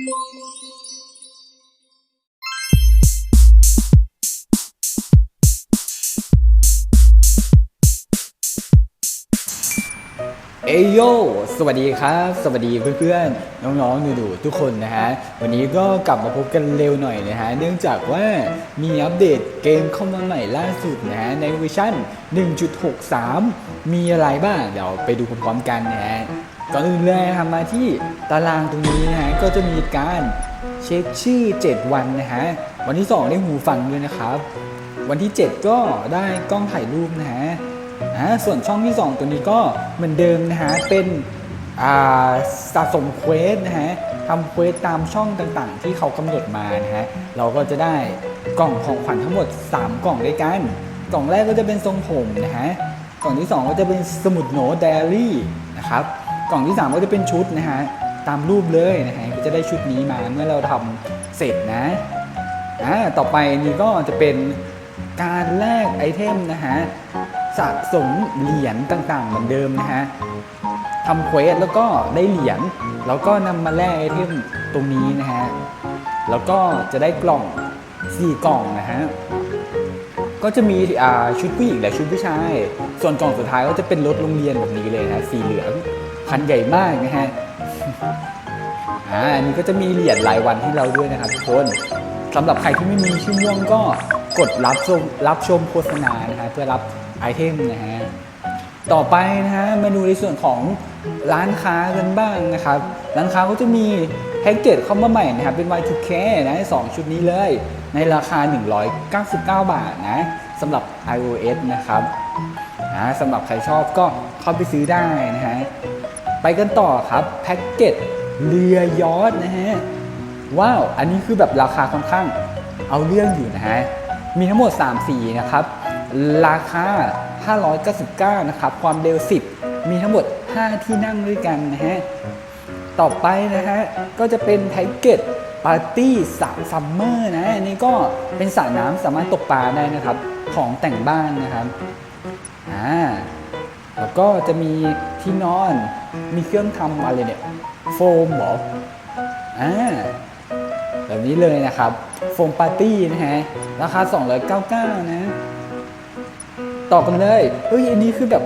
เอโย สวัสดีครับ สวัสดีเพื่อนๆ น้องๆหนูๆทุกคนนะฮะ วันนี้ก็กลับมาพบกันเร็วหน่อยนะฮะ เนื่องจากว่ามีอัปเดตเกมเข้ามาใหม่ล่าสุดนะฮะ ในเวอร์ชัน1.63 มีอะไรบ้าง เดี๋ยวไปดูพร้อมๆกันนะฮะ ก่อนอื่นเลยทำมาที่ตารางตรงนี้นะฮะก็จะมีการเช็คชื่อ 7 วันนะฮะวันที่ 2 ได้หูฟังด้วยนะครับ วันที่ 7 ก็ได้กล้องถ่ายรูปนะฮะอ่าส่วนช่องที่ 2 ตัวนี้ก็เหมือนเดิมนะฮะเป็นอ่าสะสมเควสนะฮะทำเควสตามช่องต่างๆ ที่เขากำหนดมานะฮะเราก็จะได้กล่องของขวัญทั้งหมด 3 กล่องด้วยกัน กล่องแรกก็จะเป็นทรงผมนะฮะกล่องที่ 2 ก็จะเป็นสมุดโน้ตไดอารี่นะครับ กล่องที่ 3 ก็จะเป็นชุดนะฮะตามรูปเลยนะฮะก็จะได้ชุดนี้มาเมื่อเราทำเสร็จนะอ่าต่อไปนี่ก็จะเป็นการแลกไอเทมนะฮะสะสมเหรียญต่างๆ เหมือนเดิมนะฮะทำเควสแล้วก็ได้เหรียญแล้วก็นำมาแลกไอเทมตรงนี้นะฮะแล้วก็จะได้กล่อง 4 กล่องนะฮะก็จะมีชุดผู้หญิงและชุดผู้ชาย ส่วนกล่องสุดท้ายก็จะเป็นรถโรงเรียนแบบนี้เลยนะสีเหลือง คันใหญ่มากนะฮะอ่าอันนี้ก็จะมีเหรียญรายวันให้เราด้วยนะครับทุกคนสำหรับใครที่ไม่มีชื่อม่วงก็กดรับชมรับชมโฆษณานะฮะเพื่อรับไอเทมนะฮะต่อไปนะฮะมาดูในส่วนของร้านค้ากันบ้างนะครับ ร้านค้าก็จะมีแพ็กเกจเข้ามาใหม่นะครับเป็น Y2K นะสองชุดนี้เลย ในราคา 199 บาทนะสำหรับ iOS นะครับนะสำหรับใครชอบก็เข้าไปซื้อได้นะฮะ ไปกันต่อครับแพ็กเกจเรือยอทนะฮะว้าว อันนี้คือแบบราคาค่อนข้างเอาเรื่องอยู่นะฮะ มีทั้งหมด 3 สีนะครับ ราคา 599 นะครับ ความเร็ว 10 มีทั้งหมด 5 ที่นั่งด้วยกันนะฮะ ต่อไปนะฮะ ก็จะเป็นแพ็กเกจปาร์ตี้สระซัมเมอร์นะ อันนี้ก็เป็นสระน้ำสามารถตกปลาได้นะครับ ของแต่งบ้านนะครับ อ่า ก็จะมีที่นอน มีเครื่องทำอะไรเนี่ย โฟมหรออ่าแบบนี้เลยนะครับ โฟมปาร์ตี้นะฮะ ราคา 299 นะ ต่อกันเลยเฮ้ย อันนี้คือแบบ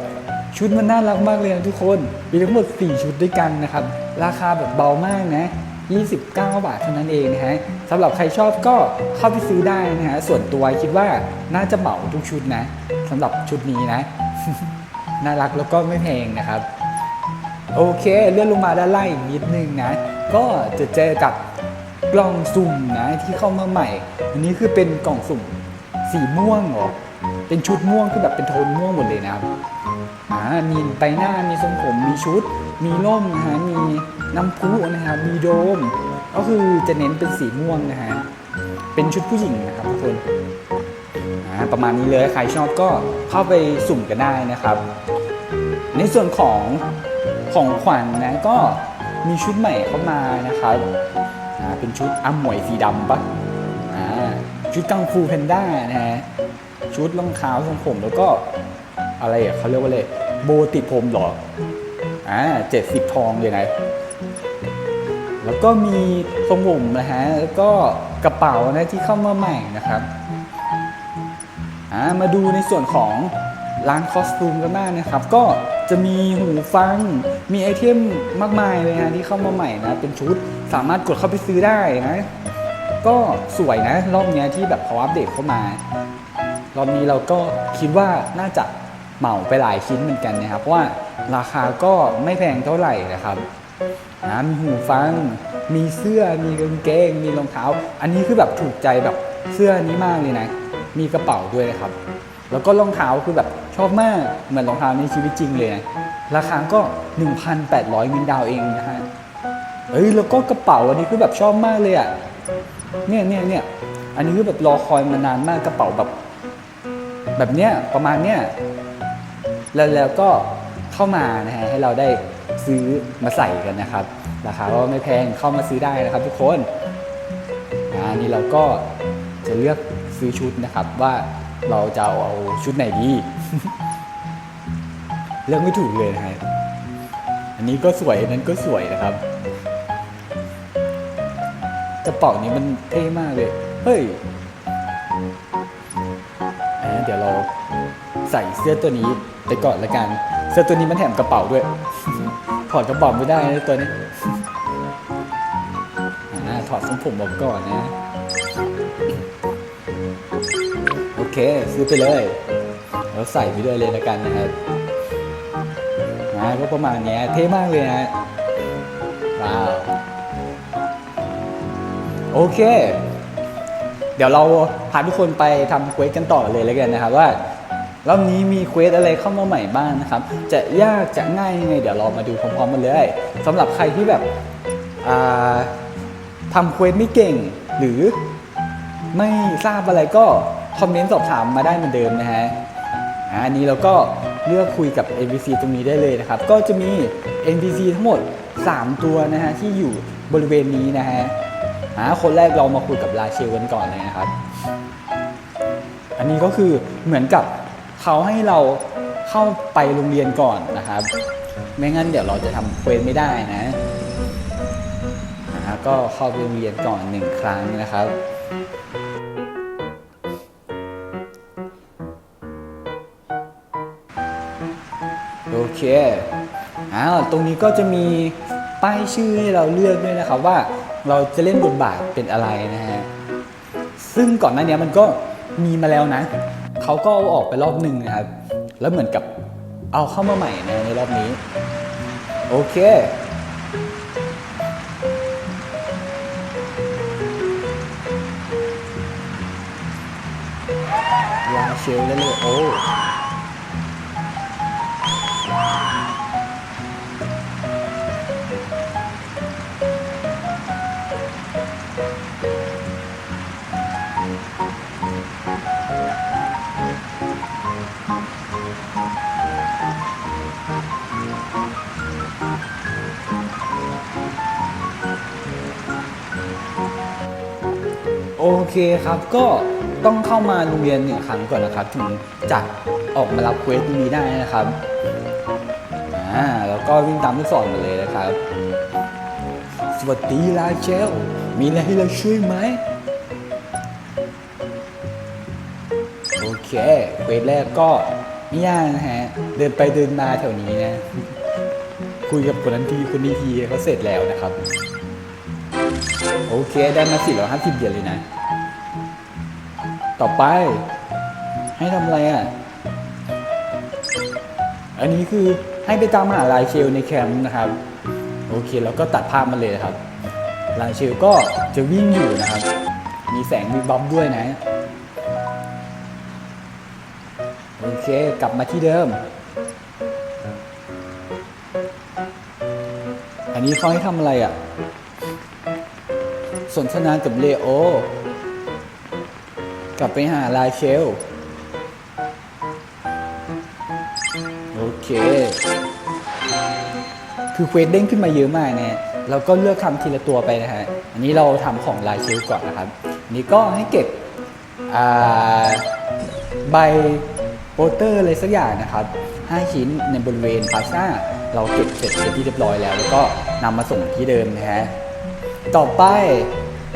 ชุดมันน่ารักมากเลยนะทุกคน มีทั้งหมด 4 ชุดด้วยกันนะครับ ราคาแบบเบามากนะ 29 บาทเท่านั้นเองนะฮะสำหรับใครชอบก็เข้าไปซื้อได้นะฮะ ส่วนตัวคิดว่าน่าจะเหมาทุกชุดนะสำหรับชุดนี้นะ น่ารักแล้วก็ไม่แพงนะครับ โอเคเลื่อนลงมาด้านล่างอีกนิดนึงนะ ก็จะเจอกับกล่องสุ่มนะที่เข้ามาใหม่ อันนี้คือเป็นกล่องสุ่มสีม่วงเหรอเป็นชุดม่วงคือแบบเป็นโทนม่วงหมดเลยนะครับอ่ามีใบหน้ามีทรงผมมีชุด มีร่มนะฮะมีน้ำพุนะครับมีโดม ก็คือจะเน้นเป็นสีม่วงนะฮะเป็นชุดผู้หญิงนะครับทุกคนประมาณนี้เลยใครชอบก็เข้าไปสุ่มกันได้นะครับ ในส่วนของของขวัญนนะก็มีชุดใหม่เข้ามานะครับอ่าเป็นชุดอ้ำหมวยสีดำปะอ่าชุดกังฟูแพนด้านะฮะชุดรองเท้าทรงผมแล้วก็อะไรอะเขาเรียกว่าอะไรโบติดผมเหรออ่าเจ็ดสิบทองเลยนะแล้วก็มีทรงผมนะฮะแล้วก็กระเป๋านะที่เข้ามาใหม่นะครับอ่ามาดูในส่วนของร้านคอสตูมกันบ้างนะครับ ก็ จะมีหูฟัง มีไอเทมมากมายเลยนะที่เข้ามาใหม่นะ เป็นชุดสามารถกดเข้าไปซื้อได้นะ ก็สวยนะ รอบนี้ที่แบบเขาอัปเดตเข้ามารอบนี้เราก็คิดว่าน่าจะเหมาไปหลายชิ้นเหมือนกันนะครับเพราะว่าราคาก็ไม่แพงเท่าไหร่นะครับนะมีหูฟัง มีเสื้อ มีกางเกง มีรองเท้า อันนี้คือแบบถูกใจแบบเสื้อนี้มากเลยนะ มีกระเป๋าด้วยนะครับ แล้วก็รองเท้าคือแบบ ชอบมากเหมือนรองเท้าในชีวิตจริงเลย ราคาก็ 1,800เงินดาวเองนะฮะเอ้ยแล้วก็กระเป๋าอันนี้คือแบบชอบมากเลยอะเนี่ยเนี่ยเนี่ยอันนี้คือแบบรอคอยมานานมากกระเป๋าแบบ แบบเนี้ยประมาณเนี้ยแล้วแล้วก็เข้ามานะฮะให้เราได้ซื้อมาใส่กันนะครับ ราคาก็ไม่แพงเข้ามาซื้อได้นะครับ ทุกคนอ่านี่เราก็จะเลือกซื้อชุดนะครับว่า เราจะเอาชุดไหนดี เลือกไม่ถูกเลยนะฮะอันนี้ก็สวยนั้นก็สวยนะครับกระเป๋านี้มันเท่มากเลย เฮ้ยอ่าเดี๋ยวเราใส่เสื้อตัวนี้ไปก่อนละกัน เสื้อตัวนี้มันแถมกระเป๋าด้วย ถอดกระเป๋าไม่ได้นะตัวนี้ถอดทรงผมออกก่อนนะ เคซื้อไปเลย แล้วใส่ไปด้วยเลยละกันนะครับนะก็ประมาณนี้เท่มากเลยนะว้าวโอเค เดี๋ยวเราพาทุกคนไปทำเควสกันต่อเลยแล้วกันนะครับว่ารอบนี้มีเควสอะไรเข้ามาใหม่บ้างนะครับ จะยากจะง่ายยังไงเดี๋ยวเรามาดูพร้อมๆกันเลยสำหรับใครที่แบบทำเควสไม่เก่ง หรือไม่ทราบอะไรก็ คอมเมนต์สอบถามมาได้เหมือนเดิมนะฮะอันนี้เราก็เลือกคุยกับ NPC ตรงนี้ได้เลยนะครับ ก็จะมี NPC ทั้งหมด 3 ตัวนะฮะที่อยู่บริเวณนี้นะฮะอ่าคนแรกเรามาคุยกับราเชลกันก่อนเลยนะครับ อันนี้ก็คือเหมือนกับเขาให้เราเข้าไปโรงเรียนก่อนนะครับ ไม่งั้นเดี๋ยวเราจะทำเควสไม่ได้นะก็เข้าไปโรงเรียนก่อนหนึ่งครั้งนะครับ อเคอ้าวตรงนี้ก็จะมีป้ายชื่อให้เราเลือกด้วยนะครับว่าเราจะเล่นบทบาทเป็นอะไรนะฮะซึ่งก่อนหน้านี้มันก็มีมาแล้วนะเขาก็เอาออกไปรอบหนึ่งนะครับ แล้วเหมือนกับเอาเข้ามาใหม่นะในรอบนี้ โอเคลาเชลแล้วเลยโอ้ โอเคครับก็ต้องเข้ามาโรงเรียนหนึ่งครั้งก่อนนะครับถึงจะออกมารับเควสตรงนี้ได้นะครับอ่าแล้วก็วิ่งตามลูกศรมาเลยนะครับ สวัสดีลาเชลมีอะไรให้เราช่วยไหมโอเคเควสแรกก็ไม่ยากนะฮะเดินไปเดินมาแถวนี้นะ คุยกับคนนั้นทีคนนี้ทีเขาเสร็จแล้วนะครับ โอเคได้มา450เหรียญเลยนะ ต่อไป ให้ทำอะไรอะ อันนี้คือให้ไปตามหาลายเชลในแคมป์นะครับ โอเคแล้วก็ตัดภาพมาเลยครับ ลายเชลก็จะวิ่งอยู่นะครับ มีแสงมีบัฟด้วยนะ โอเคกลับมาที่เดิมอันนี้เขาให้ทำอะไรอะ สนทนากับเลโอกลับไปหาลาเชล โอเค คือเควสเด้งขึ้นมาเยอะมากเนี่ยเราก็เลือกทำทีละตัวไปนะฮะ อันนี้เราทำของลายเชลก่อนนะครับ อันนี้ก็ให้เก็บใบโปสเตอร์อะไรสักอย่างนะครับ 5 ชิ้นในบริเวณพลาซ่า เราเก็บเสร็จเป็นที่เรียบร้อยแล้ว แล้วก็นำมาส่งที่เดิมนะฮะ ต่อไป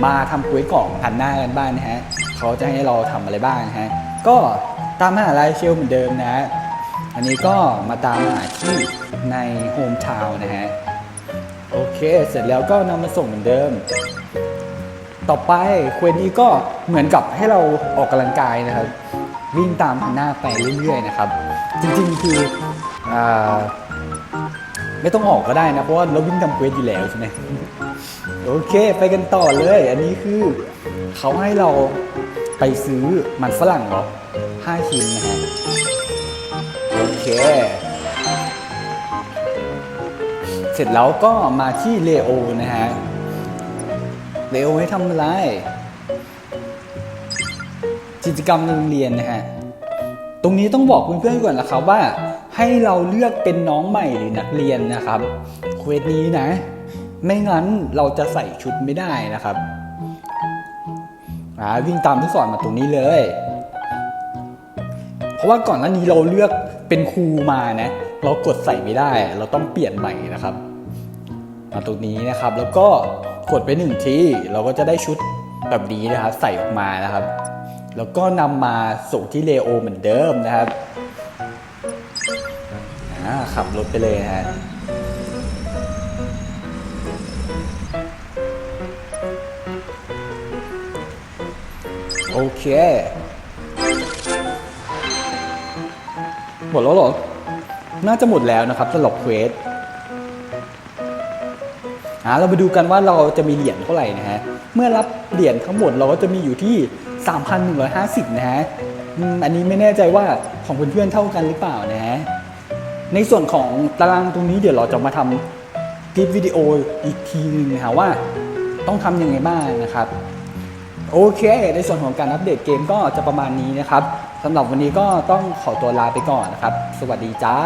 มาทำคุยของพันหน้ากันบ้างนะฮะเขาจะให้เราทำอะไรบ้างนะฮะก็ตามหาลายเชลเหมือนเดิมนะฮะอันนี้ก็มาตามหาที่ในโฮมทาวน์นะฮะโอเคเสร็จแล้วก็นำมาส่งเหมือนเดิม ต่อไปเควนี้ก็เหมือนกับให้เราออกกำลังกายนะครับ วิ่งตามพันหน้าไปเรื่อยๆนะครับ จริงๆคืออไม่ต้องออกก็ได้นะ เพราะว่าเราวิ่งทำเควสอยู่แล้วใช่ไหม โอเค ไปกันต่อเลย อันนี้คือ เขาให้เราไปซื้อมันฝรั่งเหรอห้าชิ้นนะฮะ โอเค เสร็จแล้วก็มาที่เลโอนะฮะ เลโอให้ทำอะไร กิจกรรมในโรงเรียนนะฮะ ตรงนี้ต้องบอกเพื่อนๆก่อนนะครับว่า ให้เราเลือกเป็นน้องใหม่หรือนักเรียนนะครับเควสนี้นะ ไม่งั้นเราจะใส่ชุดไม่ได้นะครับอ่าวิ่งตามที่สอนมาตรงนี้เลย เพราะว่าก่อนหน้านี้เราเลือกเป็นครูมานะ เรากดใส่ไม่ได้ เราต้องเปลี่ยนใหม่นะครับมาตรงนี้นะครับ แล้วก็กดไปหนึ่งที เราก็จะได้ชุดแบบนี้นะครับ ใส่ออกมานะครับ แล้วก็นำมาส่งที่เลโอเหมือนเดิมนะครับอ่าขับรถไปเลยนะฮะ โอเค หมดแล้วเหรอ น่าจะหมดแล้วนะครับสำหรับเควสอ่าเรามาดูกันว่าเราจะมีเหรียญเท่าไหร่นะฮะ เมื่อรับเหรียญทั้งหมดเราก็จะมีอยู่ที่ 3,150 นะฮะอืมอันนี้ไม่แน่ใจว่าของเพื่อนๆเท่ากันหรือเปล่านะฮะ ในส่วนของตารางตรงนี้เดี๋ยวเราจะมาทำคลิปวิดีโออีกทีนึงนะฮะว่าต้องทำยังไงบ้างนะครับ โอเค ในส่วนของการอัปเดตเกมก็จะประมาณนี้นะครับสำหรับวันนี้ก็ต้องขอตัวลาไปก่อนนะครับ สวัสดีจ้า